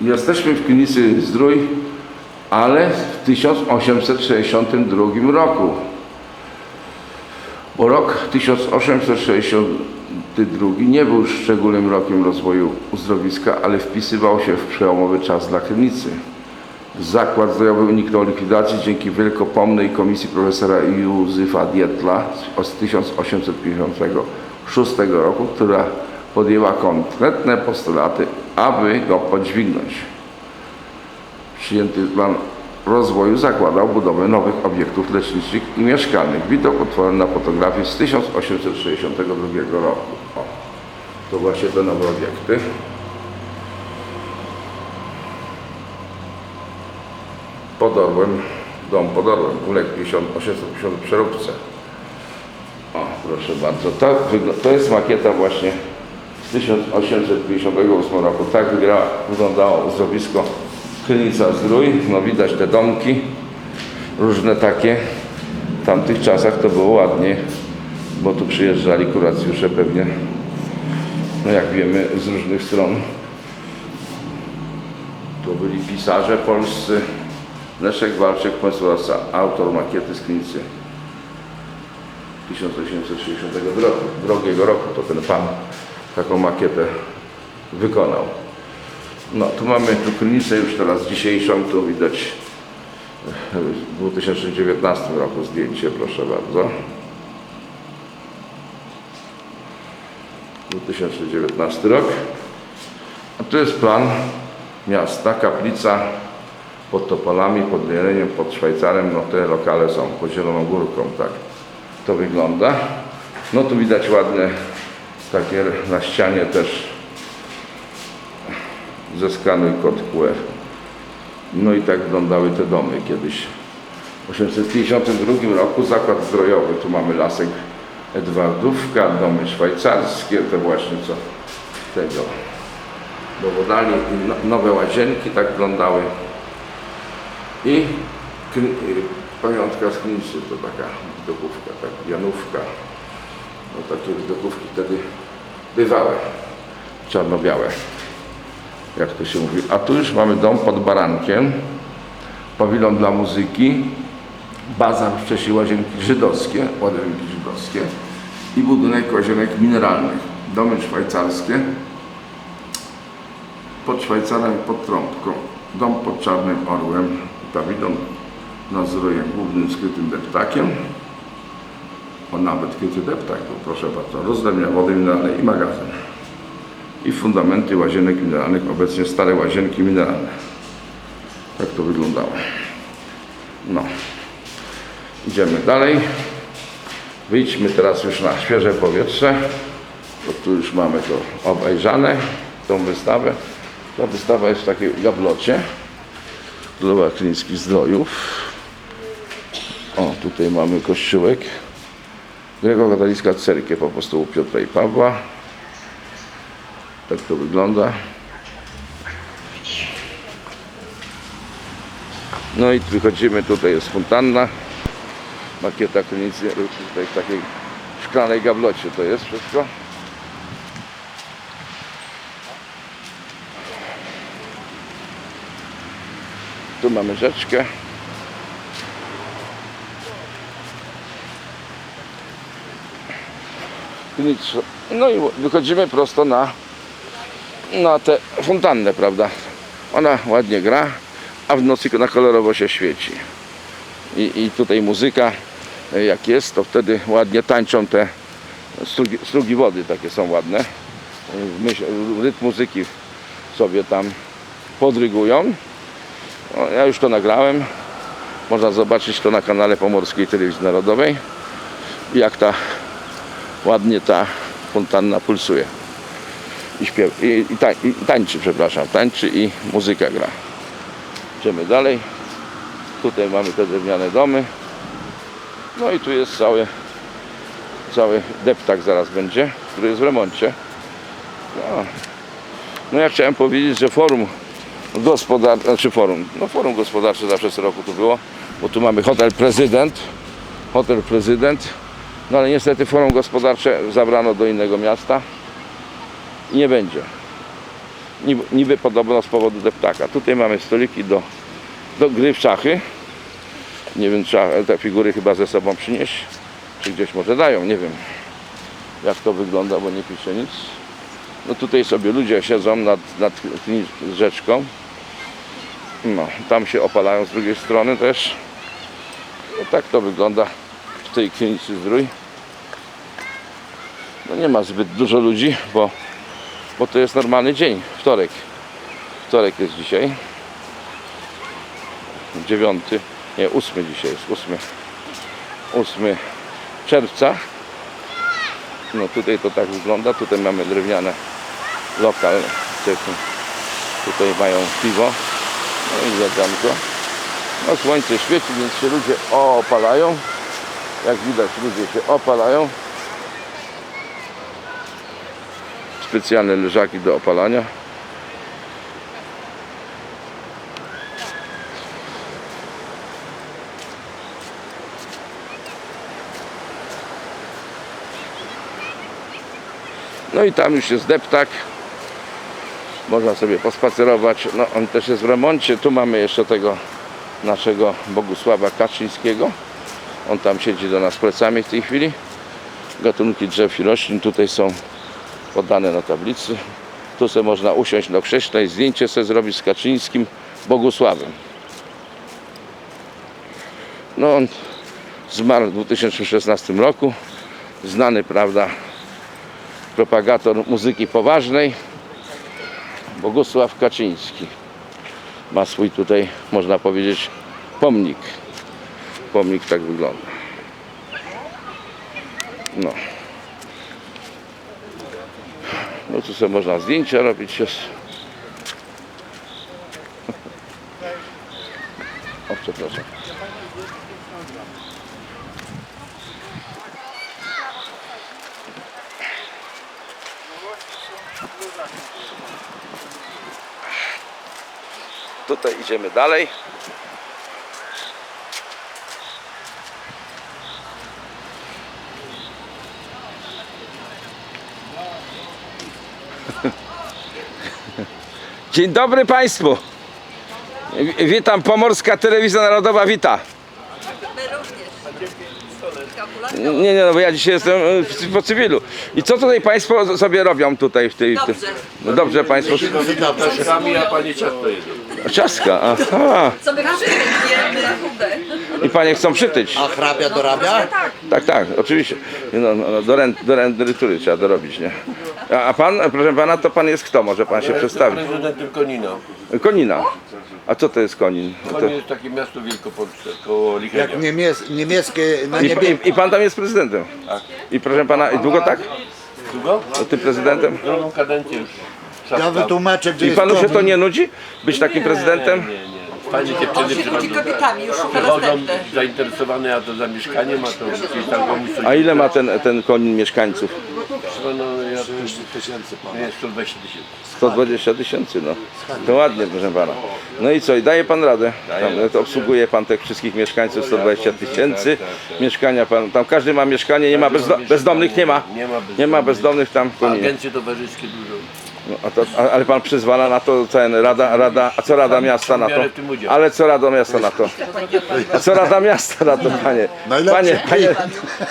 Jesteśmy w klinicy Zdrój, ale w 1862 roku. Bo rok 1862 nie był szczególnym rokiem rozwoju uzdrowiska, ale wpisywał się w przełomowy czas dla klinicy. Zakład zdrojowy uniknął likwidacji dzięki wielkopomnej komisji profesora Józefa Dietla z 1856 roku, która podjęła konkretne postulaty, aby go podźwignąć. Przyjęty plan rozwoju zakładał budowę nowych obiektów leczniczych i mieszkalnych. Widok utworzony na fotografii z 1862 roku. O, to właśnie te nowe obiekty. Pod Orłem, dom pod Orłem, uległ 1850 przeróbce. O, proszę bardzo. To, to jest makieta właśnie 1858 roku. Tak wyglądało uzdrowisko Krynica Zdrój. No widać te domki, różne takie. W tamtych czasach to było ładnie, bo tu przyjeżdżali kuracjusze pewnie, no jak wiemy, z różnych stron. Tu byli pisarze polscy. Leszek Walczek, pomysłodawca, autor makiety z Krynicy 1862 roku, drugiego roku, to ten pan taką makietę wykonał. No, tu mamy tu klinicę już teraz dzisiejszą, tu widać w 2019 roku zdjęcie, proszę bardzo. 2019 rok. A tu jest plan miasta, kaplica pod Topolami, pod Jeleniem, pod Szwajcarem, no te lokale są pod Zieloną Górką, tak to wygląda. No tu widać ładne takie na ścianie też zeskanuj kod QR. No i tak wyglądały te domy kiedyś. W 1852 roku zakład zdrojowy, tu mamy lasek Edwardówka, domy szwajcarskie, te właśnie co tego dowodali, no- nowe łazienki tak wyglądały. I pamiątka z klinicy to taka widokówka, tak, Janówka. No takie widokówki wtedy bywały, czarno-białe, jak to się mówi. A tu już mamy dom pod barankiem, pawilon dla muzyki, bazar wcześniej łazienki żydowskie, łazienki żydowskie i budynek łazienek mineralnych, domy szwajcarskie, pod Szwajcarem, pod Trąbką, dom pod Czarnym Orłem, pawilon nad zdrojem głównym skrytym deptakiem, o nawet kryty deptak był, proszę bardzo, rozdrewnia wody mineralnej i magazyn. I fundamenty łazienek mineralnych, obecnie stare łazienki mineralne. Tak to wyglądało. No. Idziemy dalej. Wyjdźmy teraz już na świeże powietrze, bo tu już mamy to obejrzane, tą wystawę. Ta wystawa jest w takiej gablocie Królowa Klinickich Zdrojów. O, tutaj mamy kościółek. Grecko-katolicka cerkiew apostołów Piotra i Pawła. Tak to wygląda. No i wychodzimy, tutaj jest fontanna. Makieta klinicy, tutaj w takiej szklanej gablocie to jest wszystko. Tu mamy rzeczkę. Nic. No i wychodzimy prosto na, na tę fontannę, prawda? Ona ładnie gra, a w nocy na kolorowo się świeci. I, i tutaj muzyka, jak jest, to wtedy ładnie tańczą te strugi, strugi wody, takie są ładne. Myśl, rytm muzyki sobie tam podrygują. O, ja już to nagrałem. Można zobaczyć to na kanale Pomorskiej Telewizji Narodowej. Jak ta ładnie ta fontanna pulsuje. I, śpiew, i, i, i tańczy, przepraszam, tańczy i muzyka gra. Idziemy dalej. Tutaj mamy te drewniane domy. No i tu jest cały, cały deptak zaraz będzie, który jest w remoncie. No, no ja chciałem powiedzieć, że forum gospodarcze, znaczy forum, no forum gospodarcze zawsze co roku tu było, bo tu mamy hotel prezydent, hotel prezydent, no ale niestety forum gospodarcze zabrano do innego miasta i nie będzie. Niby, niby podobno z powodu deptaka. Tutaj mamy stoliki do, do gry w szachy. Nie wiem, trzeba te figury chyba ze sobą przynieść. Czy gdzieś może dają, nie wiem. Jak to wygląda, bo nie pisze nic. No tutaj sobie ludzie siedzą nad, nad rzeczką. No, tam się opalają z drugiej strony też. No tak to wygląda w tej klinicy zdrój. No nie ma zbyt dużo ludzi, bo, bo to jest normalny dzień, wtorek. Wtorek jest dzisiaj. Dziewiąty, nie, ósmy dzisiaj jest, ósmy. Ósmy czerwca. No tutaj to tak wygląda, tutaj mamy drewniane lokal. Tutaj mają piwo. No i jedzonko. No słońce świeci, więc się ludzie opalają. Jak widać ludzie się opalają. Specjalne leżaki do opalania. No i tam już jest deptak. Można sobie pospacerować. No on też jest w remoncie. Tu mamy jeszcze tego naszego Bogusława Kaczyńskiego. On tam siedzi do nas plecami w tej chwili. Gatunki drzew i roślin tutaj są podane na tablicy. Tu sobie można usiąść na krześle i zdjęcie sobie zrobić z Kaczyńskim Bogusławem. No on zmarł w 2016 roku. Znany, prawda, propagator muzyki poważnej. Bogusław Kaczyński ma swój tutaj, można powiedzieć, pomnik. Pomnik tak wygląda. No. No tu sobie można zdjęcia robić. Jest. O, przepraszam. Tutaj idziemy dalej. Dzień dobry Państwu. Wi- Witam, Pomorska Telewizja Narodowa wita. My również. Kalkulator? Nie, nie, no bo ja dzisiaj jestem e, po cywilu. I co tutaj Państwo sobie robią tutaj w tej... Dobrze. No dobrze Państwo. Sami, a pani ciasto jedzą. Ciastka, aha. Co? I Panie chcą przytyć. A hrabia dorabia? Tak, tak, oczywiście. No, no, no, do, rent, do trzeba dorobić, nie? A, a pan, proszę pana, to pan jest kto? Może pan się przedstawi? Prezydentem Konina. Konina. A co to jest Konin? To... Konin jest takie miasto wielkopolskie, koło Lichenia. Jak niemiec, niemieckie na I, niebie. i, I pan tam jest prezydentem? Tak. I proszę pana, i długo tak? Długo? To ty prezydentem? Drugą kadencję już. Ja wytłumaczę, gdzie I jest panu się to komin. nie nudzi? Być takim prezydentem? Nie, nie. Fajnie dziewczyny On się budzi przychodzą. kobietami, już szuka Przychodzą następne. zainteresowane, a to za mieszkaniem, a to gdzieś tam komuś coś... A ile ma ten, ten Konin mieszkańców? No, ja, 30 tysięcy pan. jest 120 tysięcy. 120 tysięcy, no. To ładnie, proszę pana. No i co, i daje pan radę? Tam, to obsługuje pan tych wszystkich mieszkańców, 120 tysięcy. Mieszkania pan, tam każdy ma mieszkanie, nie ma bezdo, bezdomnych, nie ma. Nie ma bezdomnych. Tam. Agencje towarzyskie dużo. No, a to, a, ale pan przyzwala na to, ten Rada, Rada, a co Rada Miasta na to? Ale co Rada Miasta na to? A co Rada Miasta na to, panie? Panie, panie,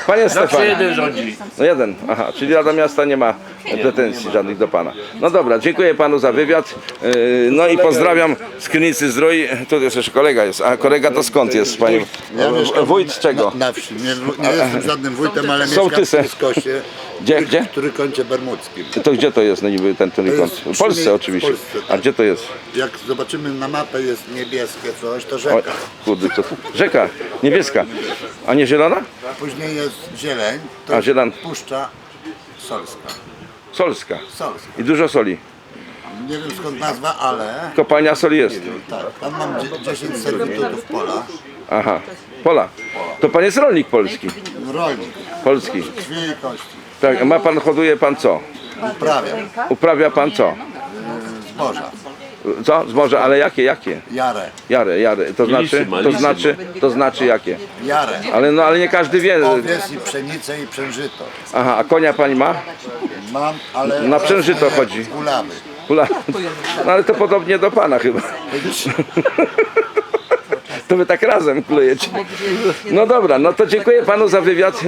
panie Stefanie. jeden rządzi. No jeden, aha, czyli Rada Miasta nie ma pretensji żadnych do pana. No dobra, dziękuję panu za wywiad. Yy, No i pozdrawiam z Krynicy Zdrój. Tu jest jeszcze kolega jest. A kolega to skąd jest, panie? Ja mieszkam Wójt czego? Na, na wsi. Nie, nie jestem żadnym wójtem, ale mieszkam Sołtysem. w Skosie. Gdzie, gdzie? W trójkącie bermudzkim. To gdzie to jest no niby ten trójkąt? W Polsce oczywiście. w Polsce, A tak. gdzie to jest? Jak zobaczymy na mapę jest niebieskie coś, to O, rzeka. kurde, to rzeka, niebieska. A nie zielona? A później jest zieleń, to A, zielan. puszcza solska. Solska. Solska. I dużo soli. Nie wiem skąd nazwa, ale Kopalnia soli jest. tak, tam mam dzie- 10 serwitutów pola. Aha. Pola. To pan jest rolnik polski. Rolnik, Polski. krwi i kości. Tak, ma pan, hoduje pan co? Uprawiam Uprawia pan co? zboża, Co? Zboże, ale jakie, jakie? jarę, Jary, jary. To znaczy, to znaczy, to znaczy jakie? jarę. Ale no, ale nie każdy wie. Owiec i pszenicę i przężyto. Aha, a konia pani ma? Mam, ale... Na przężyto chodzi. Ulawy. Hula. No ale to podobnie do pana chyba. To wy tak razem klejecie. No dobra, no to dziękuję panu za wywiad.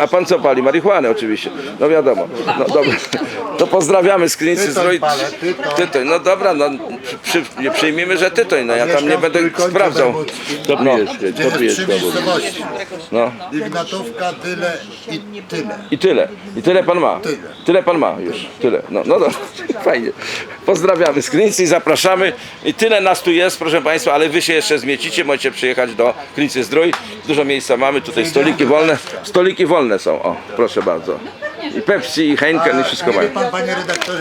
A pan co pali? Marihuanę oczywiście. No wiadomo. No dobra. To pozdrawiamy z klinicy tytoń. Tytoń. No dobra, no przy, nie przyjmijmy, że tytoń. No ja tam nie będę sprawdzał. To No. to jest pijesz trzy miejscowości. No. Ignatówka, tyle i tyle. I tyle. I tyle pan ma. Tyle. Tyle pan ma już. Tyle. No, no dobra. Fajnie. Pozdrawiamy z klinicy i zapraszamy. I tyle nas tu jest, proszę państwa, ale wy się jeszcze zmiecicie, możecie przyjechać do klinicy zdrój. Dużo miejsca mamy, tutaj stoliki wolne. Stoliki wolne są. O, proszę bardzo. I Pepsi, i Heineken, i wszystko wie mają. pan, panie redaktorze,